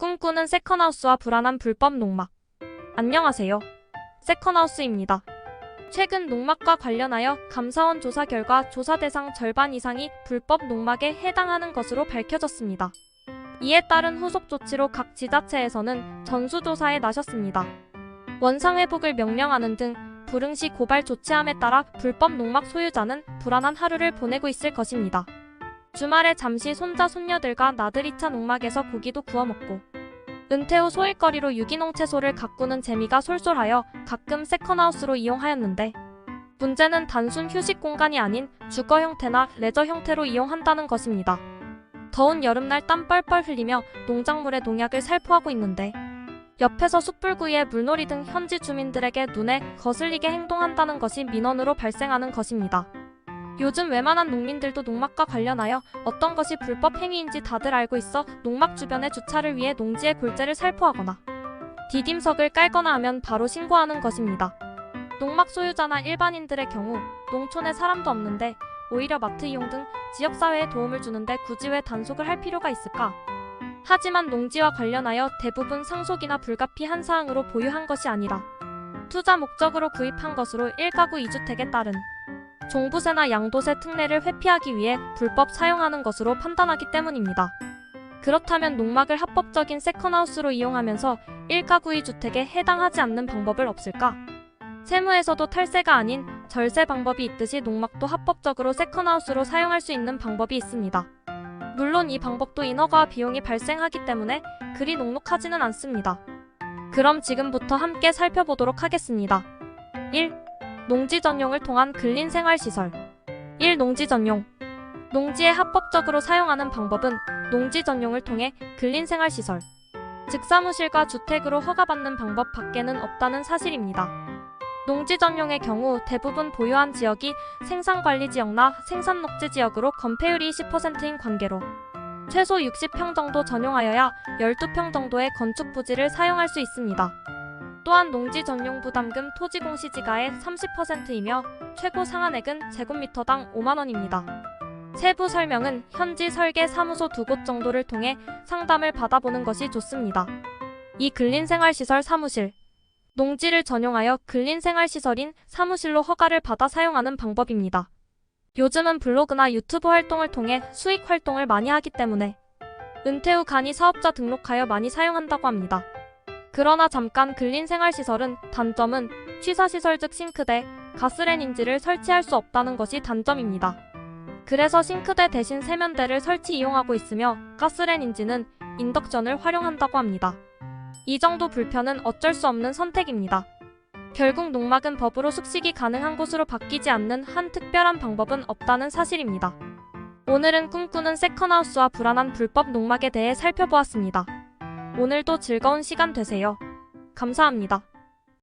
꿈꾸는 세컨하우스와 불안한 불법 농막. 안녕하세요. 세컨하우스입니다. 최근 농막과 관련하여 감사원 조사 결과 조사 대상 절반 이상이 불법 농막에 해당하는 것으로 밝혀졌습니다. 이에 따른 후속 조치로 각 지자체에서는 전수조사에 나섰습니다. 원상회복을 명령하는 등 불응시 고발 조치함에 따라 불법 농막 소유자는 불안한 하루를 보내고 있을 것입니다. 주말에 잠시 손자 손녀들과 나들이 차 농막에서 고기도 구워 먹고 은퇴 후 소일거리로 유기농 채소를 가꾸는 재미가 쏠쏠하여 가끔 세컨하우스로 이용하였는데 문제는 단순 휴식 공간이 아닌 주거 형태나 레저 형태로 이용한다는 것입니다. 더운 여름날 땀 뻘뻘 흘리며 농작물의 농약을 살포하고 있는데 옆에서 숯불구이에 물놀이 등 현지 주민들에게 눈에 거슬리게 행동한다는 것이 민원으로 발생하는 것입니다. 요즘 웬만한 농민들도 농막과 관련하여 어떤 것이 불법 행위인지 다들 알고 있어 농막 주변의 주차를 위해 농지의 골재를 살포하거나 디딤석을 깔거나 하면 바로 신고하는 것입니다. 농막 소유자나 일반인들의 경우 농촌에 사람도 없는데 오히려 마트 이용 등 지역사회에 도움을 주는데 굳이 왜 단속을 할 필요가 있을까? 하지만 농지와 관련하여 대부분 상속이나 불가피한 사항으로 보유한 것이 아니라 투자 목적으로 구입한 것으로 1가구 2주택에 따른 종부세나 양도세 특례를 회피하기 위해 불법 사용하는 것으로 판단하기 때문입니다. 그렇다면 농막을 합법적인 세컨하우스로 이용하면서 1가구 2주택에 해당하지 않는 방법을 없을까? 세무에서도 탈세가 아닌 절세 방법이 있듯이 농막도 합법적으로 세컨하우스로 사용할 수 있는 방법이 있습니다. 물론 이 방법도 인허가와 비용이 발생하기 때문에 그리 녹록하지는 않습니다. 그럼 지금부터 함께 살펴보도록 하겠습니다. 1. 농지 전용을 통한 근린 생활 시설. 1. 농지 전용. 농지에 합법적으로 사용하는 방법은 농지 전용을 통해 근린 생활 시설, 즉 사무실과 주택으로 허가받는 방법 밖에는 없다는 사실입니다. 농지 전용의 경우 대부분 보유한 지역이 생산관리 지역나 생산녹지 지역으로 건폐율이 20%인 관계로 최소 60평 정도 전용하여야 12평 정도의 건축 부지를 사용할 수 있습니다. 또한 농지 전용 부담금 토지 공시지가의 30%이며 최고 상한액은 제곱미터당 5만원입니다. 세부 설명은 현지 설계 사무소 두 곳 정도를 통해 상담을 받아보는 것이 좋습니다. 이 근린생활시설 사무실 농지를 전용하여 근린생활시설인 사무실로 허가를 받아 사용하는 방법입니다. 요즘은 블로그나 유튜브 활동을 통해 수익 활동을 많이 하기 때문에 은퇴 후 간이 사업자 등록하여 많이 사용한다고 합니다. 그러나 잠깐 근린생활시설은 단점은 취사시설 즉 싱크대, 가스레인지를 설치할 수 없다는 것이 단점입니다. 그래서 싱크대 대신 세면대를 설치 이용하고 있으며 가스레인지는 인덕션을 활용한다고 합니다. 이 정도 불편은 어쩔 수 없는 선택입니다. 결국 농막은 법으로 숙식이 가능한 곳으로 바뀌지 않는 한 특별한 방법은 없다는 사실입니다. 오늘은 꿈꾸는 세컨하우스와 불안한 불법 농막에 대해 살펴보았습니다. 오늘도 즐거운 시간 되세요. 감사합니다.